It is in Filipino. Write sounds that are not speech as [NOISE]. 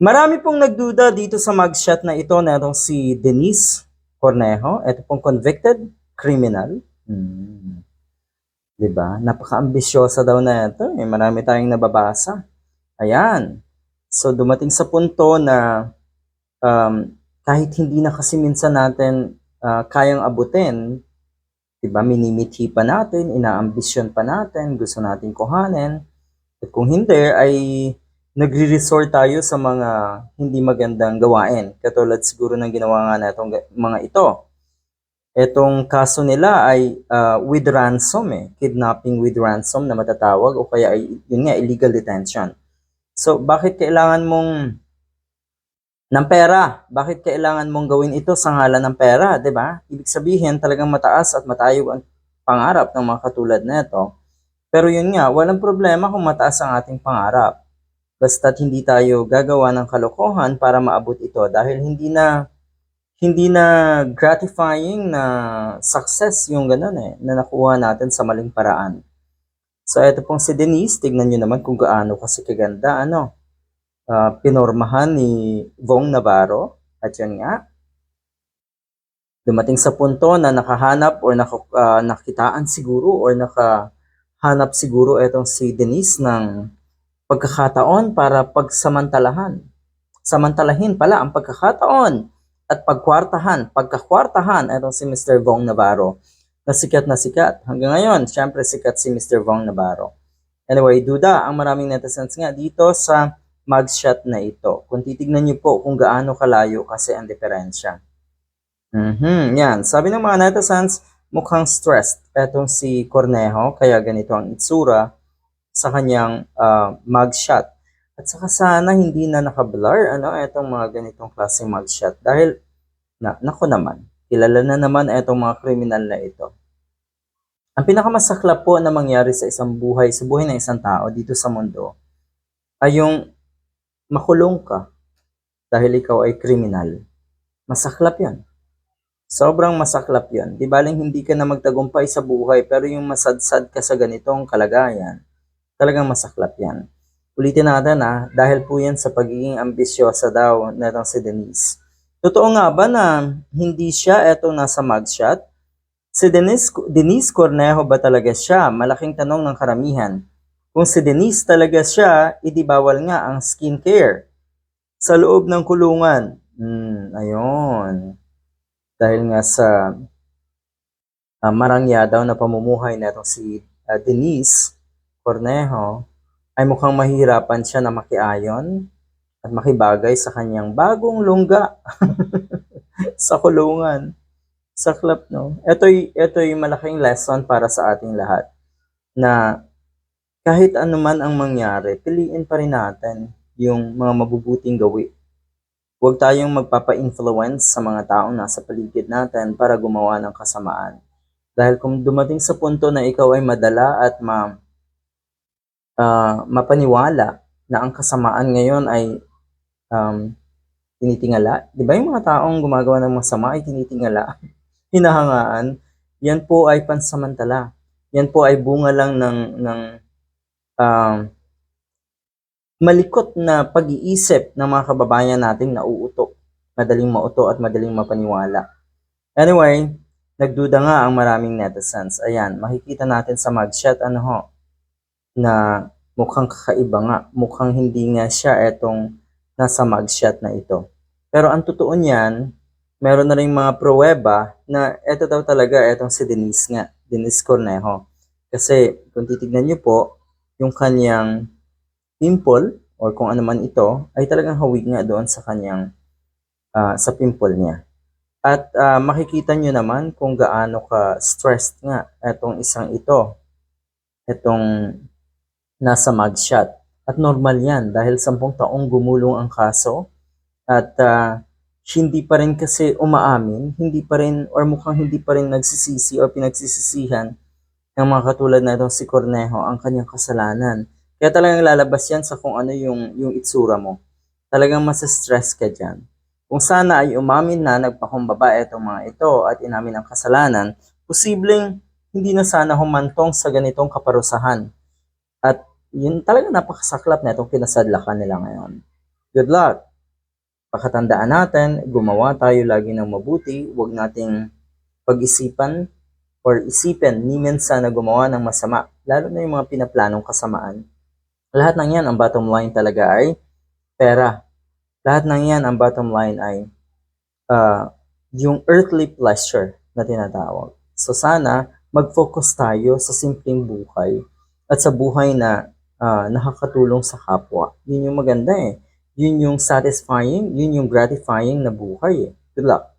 Marami pong nagduda dito sa mugshot na ito na itong si Denise Cornejo. Ito pong convicted criminal. Hmm. 'Di ba? Napaka-ambisyosa daw na ito. Eh. Marami tayong nababasa. Ayan. So dumating sa punto na um, kahit hindi na kasi minsan natin ah, kayang abutin, 'di ba? Minimithi pa natin, inaambisyon pa natin, gusto nating kuhanin. At kung hindi ay nagre-resort tayo sa mga hindi magandang gawain. Katulad siguro ng ginawa nga natong ga- mga ito. Etong kaso nila ay ah, with ransom eh, kidnapping with ransom na matatawag o kaya ay yun nga illegal detention. So bakit kailangan mong ng pera? Bakit kailangan mong gawin ito sa ngalan ng pera, 'di ba? Ibig sabihin talagang mataas at matayog ang pangarap ng mga katulad nito. Pero yun nga, walang problema kung mataas ang ating pangarap. Basta't hindi tayo gagawa ng kalokohan para maabot ito dahil hindi na hindi na gratifying na success yung ganun eh, na nakuha natin sa maling paraan. So ito pong si Denise, tignan nyo naman kung gaano kasi kaganda, ano, ah, pinormahan ni Vong Navarro, at yun nga, dumating sa punto na nakahanap or naka, ah, nakitaan siguro or nakahanap siguro etong si Denise ng pagkakataon para pagsamantalahan. Samantalahin pala ang pagkakataon at pagkwartahan, pagkakwartahan etong si Mr. Vong Navarro na sikat na sikat. Hanggang ngayon, syempre sikat si Mr. Vong Navarro. Anyway, duda ang maraming netizens nga dito sa mugshot na ito. Kung titignan niyo po kung gaano kalayo kasi ang diferensya. Mhm, yan. Sabi ng mga netizens, mukhang stressed etong si Cornejo, kaya ganito ang itsura sa kanyang ah, mugshot. At saka sana hindi na naka-blur ano etong mga ganitong klaseng mugshot dahil na nako naman, kilala na naman etong mga kriminal na ito. Ang pinakamasaklap po na mangyari sa isang buhay, sa buhay ng isang tao dito sa mundo ay yung makulong ka dahil ikaw ay kriminal. Masaklap 'yan. Sobrang masaklap yon. Di baling hindi ka na magtagumpay sa buhay pero yung masadsad ka sa ganitong kalagayan, talagang masaklap yan. Ulitin natin ah, dahil po yan sa pagiging ambisyosa daw netong si Denise. Totoo nga ba na hindi siya etong nasa mugshot? Si Denise, Denise Cornejo ba talaga siya? Malaking tanong ng karamihan. Kung si Denise talaga siya, idi bawal nga ang skincare sa loob ng kulungan. Hmm, ayun dahil nga sa ah, marangya daw na pamumuhay na si ah, Denise Cornejo ay mukhang mahirapan siya na makiayon at makibagay sa kanyang bagong lungga [LAUGHS] sa kulungan. Saklap, no? Ito'y, ito'y malaking lesson para sa ating lahat na kahit ano man ang mangyari, piliin pa rin natin yung mga mabubuting gawi Huwag tayong magpapa-influence sa mga taong nasa paligid natin para gumawa ng kasamaan. Dahil kung dumating sa punto na ikaw ay madala at ma, ah, mapaniwala na ang kasamaan ngayon ay um, tinitingala, di ba yung mga taong gumagawa ng masama ay tinitingala, [LAUGHS] hinahangaan, yan po ay pansamantala. Yan po ay bunga lang ng, ng um, malikot na pag-iisip ng mga kababayan nating nauuto, madaling mauto at madaling mapaniwala. Anyway, nagduda nga ang maraming netizens. Ayan, makikita natin sa mugshot ano ho, na mukhang kakaiba nga, mukhang hindi nga siya etong nasa mugshot na ito. Pero ang totoo niyan, meron na rin mga pruweba na eto daw talaga etong si Denise nga, Denise Cornejo. Kasi kung titignan niyo po, yung kanyang pimple or kung ano man ito ay talagang hawig nga doon sa kanyang ah, sa pimple niya. At ah, makikita nyo naman kung gaano ka stressed nga itong isang ito. Itong nasa mugshot. At normal yan dahil sampung taong gumulong ang kaso at ah, hindi pa rin kasi umaamin, hindi pa rin or mukhang hindi pa rin nagsisisi or pinagsisisihan ng mga katulad na itong si Cornejo ang kanyang kasalanan. Kaya talagang lalabas yan sa kung ano yung, yung itsura mo. Talagang masa-stress ka dyan. Kung sana ay umamin na nagpakumbaba itong mga ito at inamin ang kasalanan, posibleng hindi na sana humantong sa ganitong kaparusahan. At yun talaga napakasaklap na itong kinasadlakan nila ngayon. Good luck! pakatandaan natin, gumawa tayo lagi ng mabuti, huwag nating pag-isipan or isipin ni minsan na gumawa ng masama, lalo na yung mga pinaplanong kasamaan. Lahat ng yan, ang bottom line talaga ay pera. Lahat ng yan, ang bottom line ay ah, yung earthly pleasure na tinatawag. So sana mag-focus tayo sa simpleng buhay at sa buhay na ah, nakakatulong sa kapwa. Yun yung maganda eh. Yun yung satisfying, yun yung gratifying na buhay eh. Good luck.